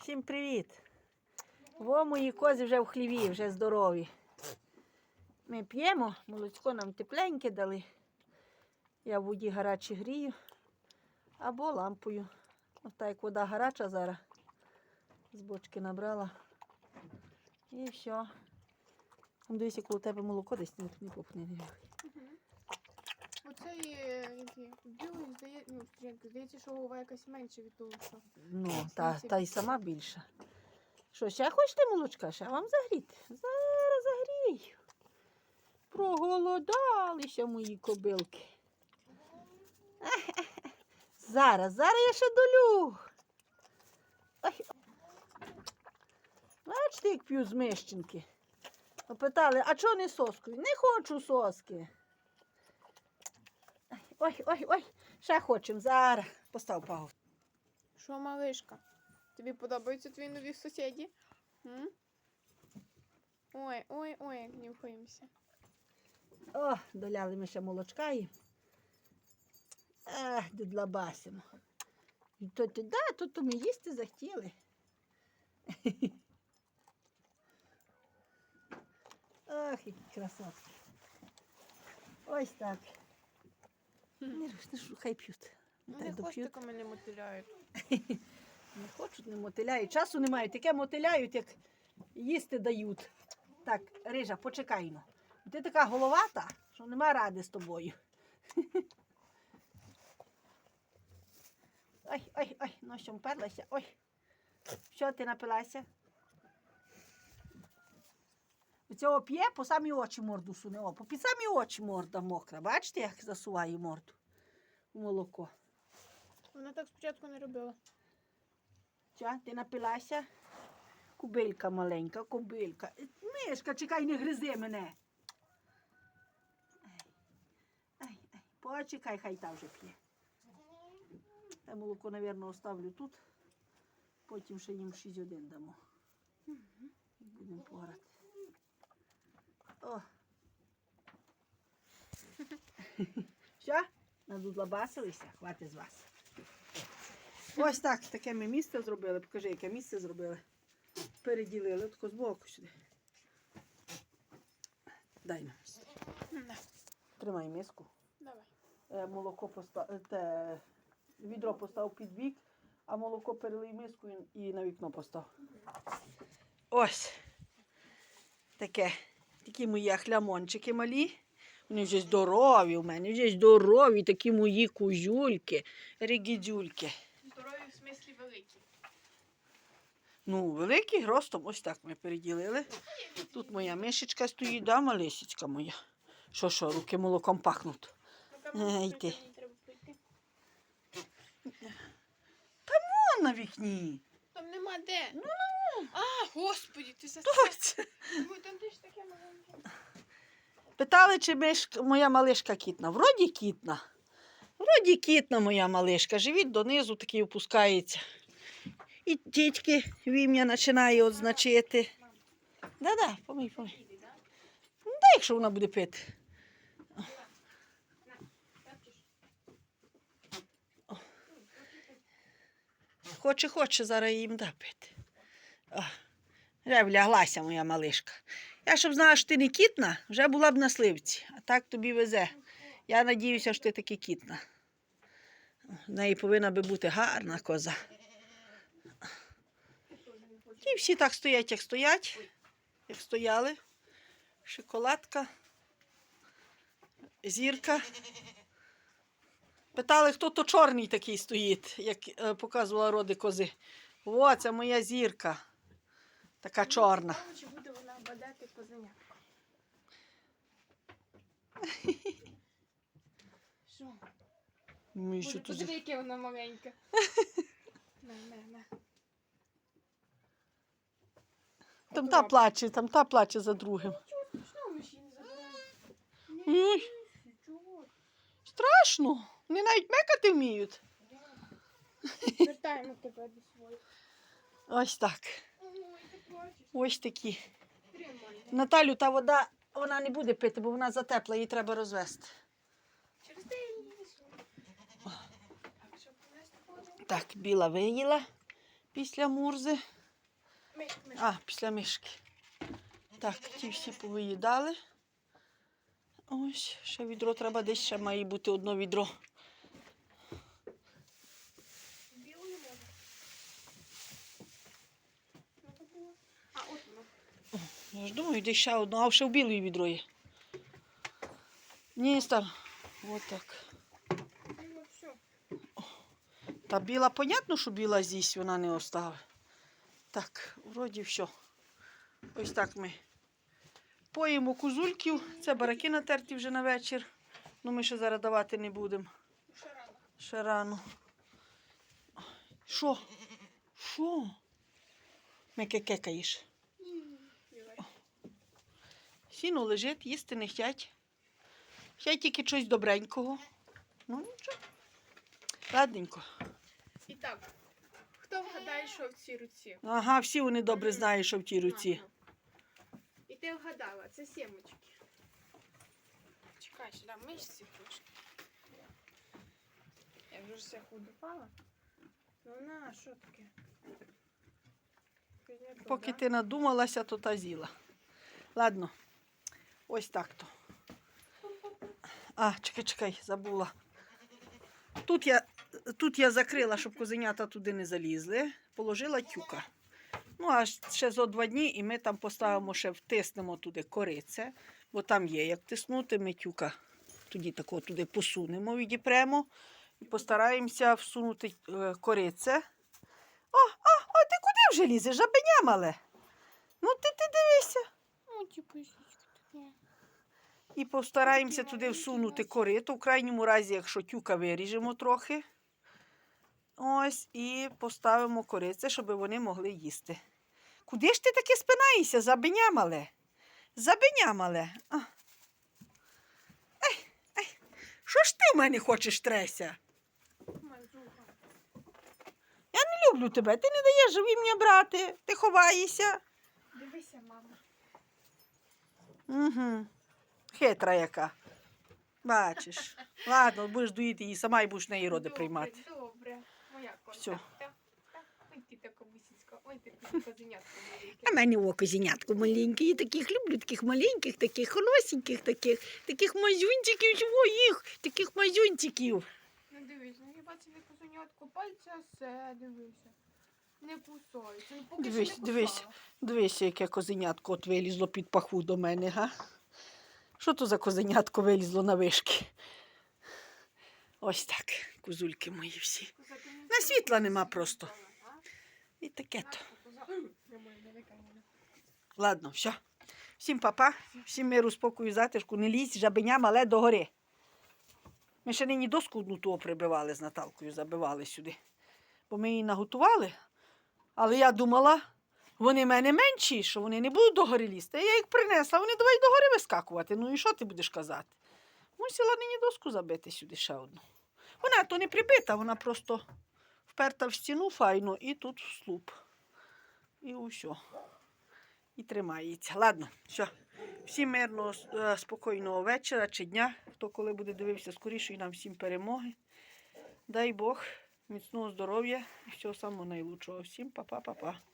Всім привіт! Во мої кози вже в хліві, вже здорові. Ми п'ємо, молочко нам тепленьке дали. Я в воді гарячі грію або лампою. Ось так як вода гаряча зараз. З бочки набрала. І все. Дивись, коли у тебе молоко десь не попне. Оцей білий здає, ну, стрінка, здається, що голова якась менша від того, що. Ну, та, та й сама більша. Що, ще хочете молочка? Ще вам загріти? Зараз загрію. Проголодалися мої кобилки. Зараз, зараз я ще долю. Ой. Бачите, як п'ю з мищенки. Питали, а чого не соскою? Не хочу соски. Ой, ой, ой, ще хочемо. Зараз. Постав паузу. Що, малишка? Тобі подобаються твої нові сусіді? М? Ой, ой, ой, як нюхаємося. О, доляли ми ще молочка і. Ех, дідлабасимо. І то ти, да, то, то ми їсти захотіли. Ох, які красотки. Ось так. Не руш, хай п'ють. Ну, Та не доп'ють. хвостиками не мотиляють. Не хочуть, не мотиляють. Часу не мають. Таке мотиляють, як їсти дають. Так, Рижа, почекай ну. Ти така головата, що нема ради з тобою. Ой, ой, ой, ну що вперлася. Ой. Що ти напилася? Цього п'є, по самі очі морду суне. О, по під самі очі морда мокра. Бачите, як засуває морду у молоко. Вона так спочатку не робила. Ча, ти напилася? Кубилька маленька, кубилька. Мишка, чекай, не гризи мене. Ай, ай, ай. Почекай, хай та вже п'є. Я молоко, мабуть, оставлю тут. Потім ще їм 6-1 дамо. Будемо порати. О. Що? Надудлабасилися? Хватить з вас. Ось так, таке ми місце зробили. Покажи, яке місце зробили. Переділили тако з боку сюди. Дай нам. Тримай миску. давай. Е, молоко постав, те, відро постав під вік, а молоко перелий миску і на вікно постав. Ось. Таке. Такі мої ахлямончики малі. Вони вже здорові у мене, вже здорові, такі мої кузюльки, рігідюльки. Здорові в смислі великі. Ну, великий ростом, ось так ми переділили. Тут моя мишечка стоїть, да, малисечка моя. Що, що, руки молоком пахнуть. Йди. Мені. Вон на вікні. Там нема де. Ну, ну. А, господі, ти за Ось. Ой, там де ж таке маленьке. Питали, чи мишка, моя малишка кітна. Вроді кітна. Вроді кітна моя малишка. Живіт донизу такий опускається. І тітьки вім'я починає означити. Да-да, помий, помий. Ну, дай, якщо вона буде пити. Хоче, хоче, зараз їм да пити. О, вже вляглася моя малишка. Я щоб знала, що ти не кітна, вже була б на сливці, а так тобі везе. Я надіюся, що ти таки кітна. В неї повинна би бути гарна коза. І всі так стоять, як стоять, як стояли. Шоколадка, зірка. Питали, хто то чорний такий стоїть, як е, показувала роди кози. О, це моя зірка. Така чорна. Чи буде вона бадати козеня? Що? Ну, і Боже, тут? подиви, яке вона маленьке. На, на, на. Там та плаче, там та плаче за другим. Ми? Ой, страшно. Вони навіть мекати вміють. Вертаємо тебе до своїх. Ось так. Ось такі. Наталю, та вода вона не буде пити, бо вона затепла, її треба розвести. Через те я її несу. Так, біла виїла. Після мурзи. А, після мишки. Так, ті всі повиїдали. Ось, ще відро треба десь ще має бути одно відро. Білу не можна. Ну, то було. А, от воно. Я ж думаю, десь ще одно, а ще в білої відро є. Ні, стар. Біло все. Та біла, понятно, що біла з'їсть, вона не оставить. Так, вроді все. Ось так ми поїмо кузульків. Це бараки натерті вже на вечір. Ну ми ще зараз давати не будемо. Ще рано. Що? Що? Меке кекаєш. Білий. Сіно лежить, їсти не хтять. Хтять тільки щось добренького. Ну нічого. Ладненько. І так, хто вгадає, що в цій руці? Ага, всі вони добре знають, що в тій руці. Ага. І ти вгадала, це сімочки. Чекай, сюди мишці трошки. Я вже ж всіх удупала. Ну на, що таке? Поки ти надумалася, то та з'їла. Ладно, ось так то. А, чекай, чекай, забула. Тут я, тут я закрила, щоб козенята туди не залізли. Положила тюка. Ну, а ще зо два дні, і ми там поставимо ще втиснемо туди корице, бо там є як тиснути, ми тюка тоді тако туди посунемо, відіпремо і постараємося всунути е, корице. О, о, о, ти куди вже лізеш? Жабеня мале. Ну ти, ти дивися. Ну, типу. І постараємося туди всунути корито. В крайньому разі, якщо тюка виріжемо трохи. Ось, і поставимо корице, щоб вони могли їсти. Куди ж ти таки спинаєшся? Забеня мале. Забеня мале. Що ж ти в мене хочеш треся? Мазуха. Не люблю тебе. Ти не даєш живім'я брати, ти ховаєшся. Дивися, мама. Угу. Хитра яка. Бачиш. Ладно, будеш доїти її сама і будеш неї роди Добре, приймати. Добре. Моя котка. Всьо. Так, так. Ой, ти така бусінська. Ой, ти козенятка велике. А в мене о козенятко маленьке. Я таких люблю, таких маленьких, таких холосеньких, таких, таких мазюнчиків, чого їх, таких мазюнчиків. Ну дивись, ну хіба це не козенятко, пальця все, дивися. Не кусається. Ну, поки Дивись, що не дивись. кусала. Дивися, яке козенятко от вилізло під паху до мене, га? Що то за козенятко вилізло на вишки? Ось так, козульки мої всі. На світла нема просто. І таке то. Ладно, все. Всім папа, всім миру, спокою, затишку, не лізь, жабеня мале догори. Ми ще нині доску одну того прибивали з Наталкою, забивали сюди. Бо ми її наготували. Але я думала, вони в мене менші, що вони не будуть догори лізти. Я їх принесла, вони давай догори вискакувати. Ну і що ти будеш казати? Мусила нині доску забити сюди ще одну. Вона то не прибита, вона просто вперта в стіну файно і тут в слуп. І усьо і тримається. Ладно, все. Всім мирного, е, спокійного вечора чи дня. Хто коли буде дивився, скоріше і нам всім перемоги. Дай Бог, міцного здоров'я і всього самого найлучшого. Всім па-па-па-па.